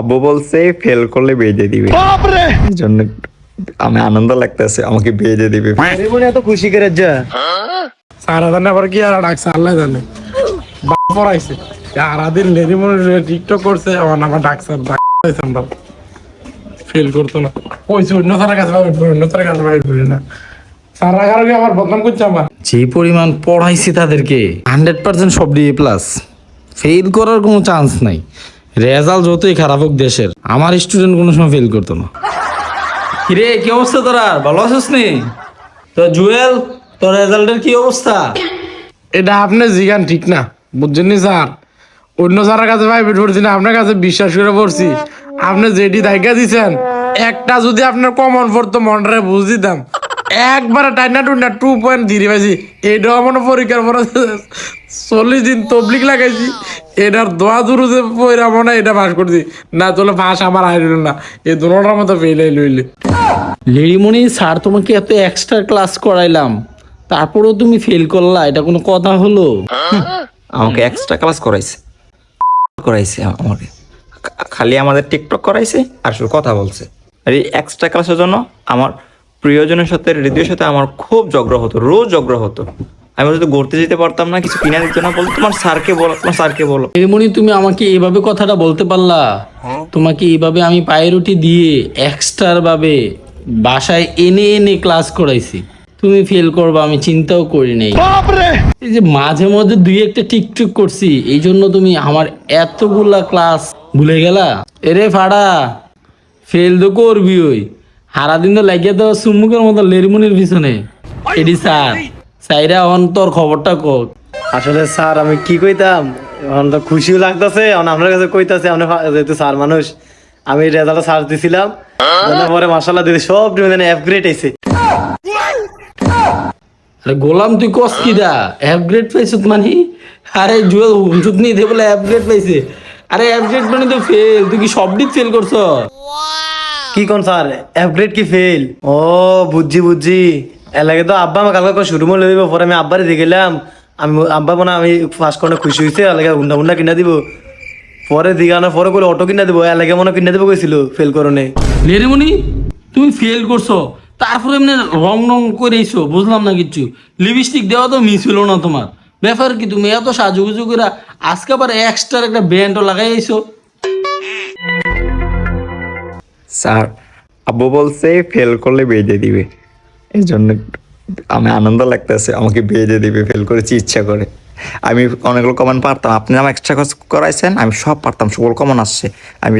আব্বু বলছে ফেল করলে বেঁধে দিবে। এই জন্য আমি আনন্দ লাগতেছে আমাকে বেঁধে দিবে। মনে এত খুশি করে যা। সারা জানে আবার কি আর ডাকছে আল্লাহ জানে। পড়াইছে। সারাদিন মনে টিকটক করছে আমার আমার ডাকছে ডাকছে আমরা ফেল করতো না। ওই অন্য সারা কাছে অন্য সারা কাছে বাইর না। সারা কারণে আমার বদনাম করছে আমার যে পরিমাণ পড়াইছি তাদেরকে হান্ড্রেড পার্সেন্ট সব ডিএ প্লাস ফেল করার কোনো চান্স নাই। রেজাল্ট যতই খারাপ হোক দেশের আমার স্টুডেন্ট কোনো সময় ফেল করতো না। কিরে কি অবস্থা তোরা? ভালো আছিস নি? তো জুয়েল তোর রেজাল্টের কি অবস্থা? এটা আপনি জিগান ঠিক না বুঝছেন নি স্যার? অন্য স্যারের কাছে প্রাইভেট পড়ছি না আপনার কাছে বিশ্বাস করে পড়ছি। আপনি যেটি দায়িকা দিচ্ছেন একটা যদি আপনার কমন পড়তো মনটারে বুঝ দিতাম। একবারে টাইনা টুইনা টু পয়েন্ট ধীরে পাইছি। এটাও মনে পরীক্ষার পরে চল্লিশ দিন তবলিক লাগাইছি। এটার দোয়া দুরু যে পয়রা মনে এটা পাস করছি। না তোলে পাস আমার আইল না। এই দুটার মতো ফেল লইলে লিরিমণি স্যার তোমাকে এত এক্সট্রা ক্লাস করাইলাম। তারপরেও তুমি ফেল করলা এটা কোনো কথা হলো? আমাকে এক্সট্রা ক্লাস করাইছে। করাইছে আমাকে। খালি আমাদের টিকটক করাইছে আর শুধু কথা বলছে। আর এই এক্সট্রা ক্লাসের জন্য আমার প্রিয়জনের সাথে হৃদয়ের সাথে আমার খুব ঝগড়া হতো রোজ ঝগড়া হতো। আমি যদি ঘুরতে যেতে পারতাম না কিছু কিনা দিত না। বলতো তোমার স্যারকে বলো তোমার স্যারকে বলো। লিরিমণি তুমি আমাকে এইভাবে কথাটা বলতে পারলা? তোমাকে এইভাবে আমি পায়ের রুটি দিয়ে এক্সট্রার ভাবে বাসায় এনে এনে ক্লাস করাইছি। তুমি ফেল করবা আমি চিন্তাও করি নাই। এই যে মাঝে মধ্যে দুই একটা টিকটুক করছি এই জন্য তুমি আমার এতগুলা ক্লাস ভুলে গেলা? এরে ফাড়া ফেল তো করবি ওই। সারাদিন তো লাগিয়ে তো সুমুখের মতো লেরিমনির পিছনে। এডি স্যার সাইরা অন তোর খবরটা কর। আসলে স্যার আমি কি কইতাম? এখন তো খুশিও লাগতেছে এখন আপনার কাছে কইতাছে আপনি যেহেতু স্যার মানুষ আমি রেজাল্ট সার্চ দিছিলাম। পরে মাসাল্লাহ দিদি সব ডিভিশনে এফ গ্রেড আইছে আরে গোলাম তুই কস কি দা? অ্যাপ গ্রেড পাইছ মানে? আরে জুয়েল হুমচুত নিয়ে বলে অ্যাপ গ্রেড পাইছে। আরে অ্যাপ গ্রেড মানে তো ফেল তুই কি সব দিক ফেল করছ? কি কোন স্যার এফ গ্রেড কি ফেল ও, বুঝছি বুঝছি। এর লাগে তো আব্বা আমার কালকে শুরু মূল্য দিব, পরে আমি আব্বারে দিয়ে গেলাম আমি আব্বা মনে আমি পাস করে খুশি হয়েছে এর লাগে হুন্ডা হুন্ডা কিনা দিব। পরে দিগানোর পরে করে অটো কিনা দিব, এর লাগে মনে কিনা দিব কইছিল ফেল করনে লেরিমনি তুমি ফেল করছ, তারপরে এমনি রং রং করে বুঝলাম না কিচ্ছু। লিপস্টিক দেওয়া তো মিস হলো না তোমার। ব্যাপার কি, তুমি এত সাজুগুজু করে আজকে আবার এক্সট্রা একটা ব্যান্ডও লাগাই স্যার, আব্বু বলছে ফেল করলে বেঁধে দিবে। এই জন্য আমি আনন্দ লাগতেছে, আমাকে বেঁধে দিবে ফেল করেছি, ইচ্ছা করে। আমি অনেকগুলো কমান পারতাম, আপনি আমার এক্সট্রা করাইছেন, আমি সব পারতাম, সকল কমন আসছে। আমি